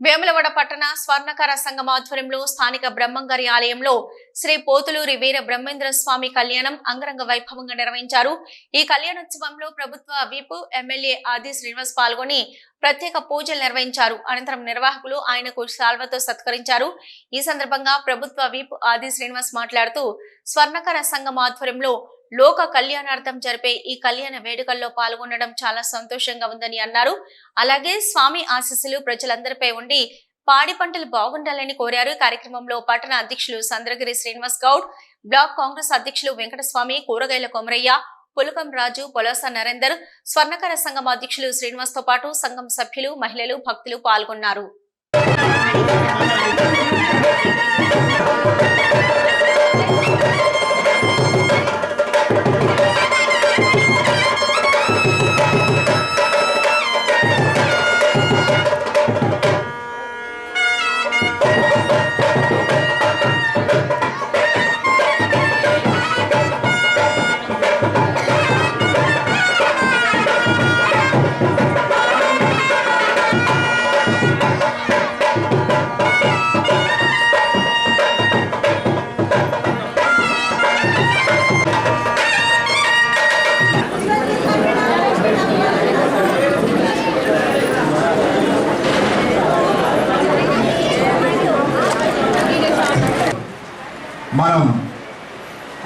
వేములవాడ పట్టణ స్వర్ణకార సంఘం ఆధ్వర్యంలో స్థానిక బ్రహ్మంగారి ఆలయంలో శ్రీ పోతులూరి వీర బ్రహ్మేంద్ర స్వామి కళ్యాణం అంగరంగ వైభవంగా నిర్వహించారు. ఈ కళ్యాణోత్సవంలో ప్రభుత్వ వీపు ఎమ్మెల్యే ఆది శ్రీనివాస్ పాల్గొని ప్రత్యేక పూజలు నిర్వహించారు. అనంతరం నిర్వాహకులు ఆయనకు శాల్వతో సత్కరించారు. ఈ సందర్భంగా ప్రభుత్వ విప్ ఆది శ్రీనివాస్ మాట్లాడుతూ స్వర్ణకార సంఘం ఆధ్వర్యంలో లోక కళ్యాణార్థం జరిపే ఈ కళ్యాణ వేడుకల్లో పాల్గొనడం చాలా సంతోషంగా ఉందని అన్నారు. అలాగే స్వామి ఆశీస్సులు ప్రజలందరిపై ఉండి పాడి పంటలు బాగుండాలని కోరారు. ఈ కార్యక్రమంలో పట్టణ అధ్యక్షులు సంద్రగిరి శ్రీనివాస్ గౌడ్ బ్లాక్ కాంగ్రెస్ అధ్యక్షులు వెంకటస్వామి కూరగాయల కొమరయ్య పులకం రాజు పొలస నరేందర్ స్వర్ణకర సంఘం అధ్యక్షులు శ్రీనివాస్తో పాటు సంఘం సభ్యులు మహిళలు భక్తులు పాల్గొన్నారు. మనం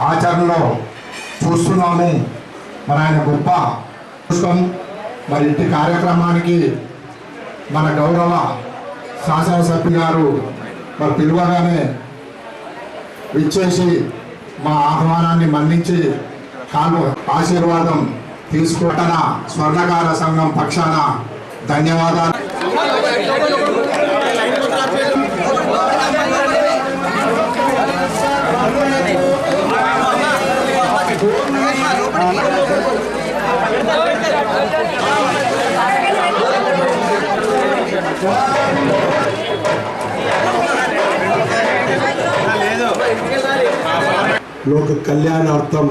ఆచరణలో చూస్తున్నాము. మరి ఆయన గొప్ప పుష్పం మరి ఇంటి కార్యక్రమానికి మన గౌరవ శాసనసభ్యు గారు మరి పిలువగానే ఇచ్చేసి మా ఆహ్వానాన్ని మన్నించి కాను ఆశీర్వాదం తీసుకుంటున్న స్వర్ణకార సంఘం పక్షాన ధన్యవాదాలు. లోక కళ్యాణార్థం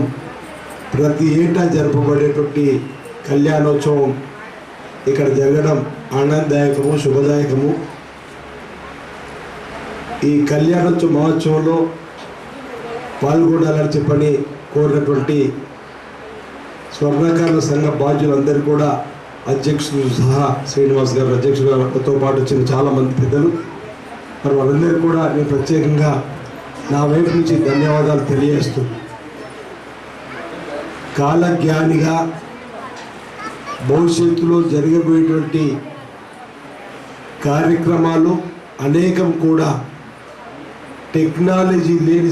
ప్రతి ఏటా జరపబడేటువంటి కళ్యాణోత్సవం ఇక్కడ జరగడం ఆనందదాయకము శుభదాయకము. ఈ కళ్యాణోత్సవ మహోత్సవంలో పాల్గొనాలని చెప్పని కోరినటువంటి స్వర్ణకారుల సంఘ బాధ్యులందరూ కూడా అధ్యక్షులు సహా శ్రీనివాస్ గారు అధ్యక్షులతో పాటు వచ్చిన చాలామంది పెద్దలు. మరి వాళ్ళందరూ కూడా నేను ప్రత్యేకంగా నా వైపు నుంచి ధన్యవాదాలు తెలియజేస్తూ కాలజ్ఞానిగా భవిష్యత్తులో జరగబోయేటువంటి కార్యక్రమాలు అనేకం కూడా టెక్నాలజీ లేని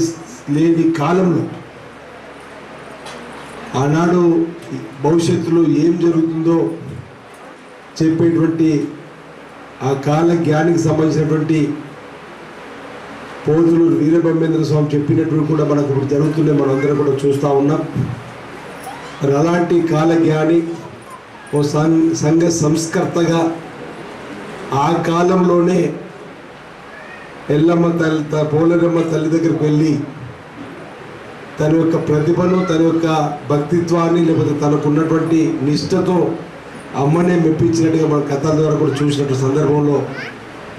లేని కాలంలో ఆనాడు భవిష్యత్తులో ఏం జరుగుతుందో చెప్పేటువంటి ఆ కాల జ్ఞానికి సంబంధించినటువంటి పోతులు వీరబ్రహ్మేంద్ర స్వామి చెప్పినట్టు కూడా మనకు ఇప్పుడు జరుగుతున్నాయి మనందరం కూడా చూస్తూ ఉన్నాం. మరి అలాంటి కాలజ్ఞాని ఓ సం సంఘ సంస్కర్తగా ఆ కాలంలోనే ఎల్లమ్మ తల్లి త- పోలేరమ్మ తల్లి దగ్గరికి వెళ్ళి తన యొక్క ప్రతిభను తన యొక్క భక్తిత్వాన్ని లేకపోతే తనకున్నటువంటి నిష్ఠతో అమ్మనే మెప్పించినట్టుగా మన కథల ద్వారా కూడా చూసినట్టు సందర్భంలో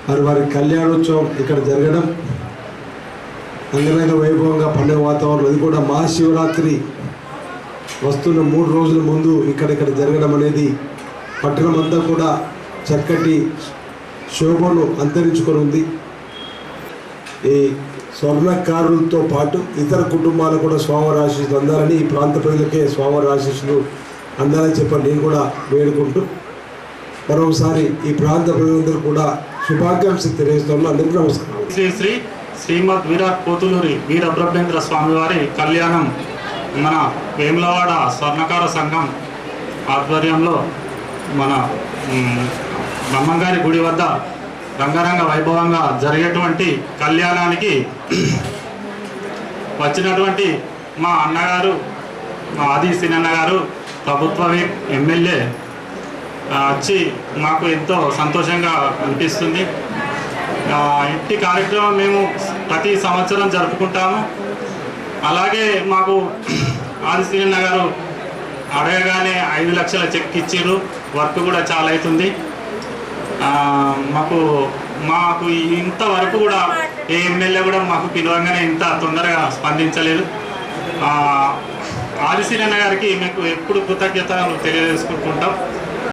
మరి వారి కళ్యాణోత్సవం ఇక్కడ జరగడం. అంగరంగ వైభవంగా పండుగ వాతావరణం. అది కూడా మహాశివరాత్రి వస్తున్న మూడు రోజుల ముందు ఇక్కడ ఇక్కడ జరగడం అనేది పట్టణం అంతా కూడా చక్కటి శోభను అంతరించుకొని ఉంది. ఈ స్వర్ణకారులతో పాటు ఇతర కుటుంబాలు కూడా స్వామివారి ఆశీస్సులు అందాలని ఈ ప్రాంత ప్రజలకే స్వామివారి ఆశీస్సులు అందాలని చెప్పని నేను కూడా వేడుకుంటూ మరొకసారి ఈ ప్రాంత ప్రజలందరూ కూడా శుభాకాంక్షలు తెలియజేస్తున్నాను అందరికీ నమస్కారం. శ్రీ శ్రీ శ్రీమద్ విరాట్ పోతులూరి వీరబ్రహ్మేంద్ర స్వామివారి కళ్యాణం మన వేములవాడ స్వర్ణకార సంఘం ఆధ్వర్యంలో మన బ్రహ్మంగారి గుడి వద్ద రంగరంగ వైభవంగా జరిగేటువంటి కళ్యాణానికి వచ్చినటువంటి మా అన్నగారు మా ఆది సినన్న గారు ప్రభుత్వ ఎమ్మెల్యే వచ్చి మాకు ఎంతో సంతోషంగా అనిపిస్తుంది. ఇంటి కార్యక్రమం మేము ప్రతి సంవత్సరం జరుపుకుంటాము. అలాగే మాకు ఆదిశ్రీన్న గారు అడగగానే ఐదు లక్షల చెక్ ఇచ్చారు. వర్క్ కూడా చాలా అవుతుంది. మాకు మాకు ఇంతవరకు కూడా ఏ ఎమ్మెల్యే కూడా మాకు పిలవంగానే ఇంత తొందరగా స్పందించలేదు. ఆదిశీలన్న గారికి మీకు ఎప్పుడు కృతజ్ఞతలు తెలియజేసుకుంటుంటాం.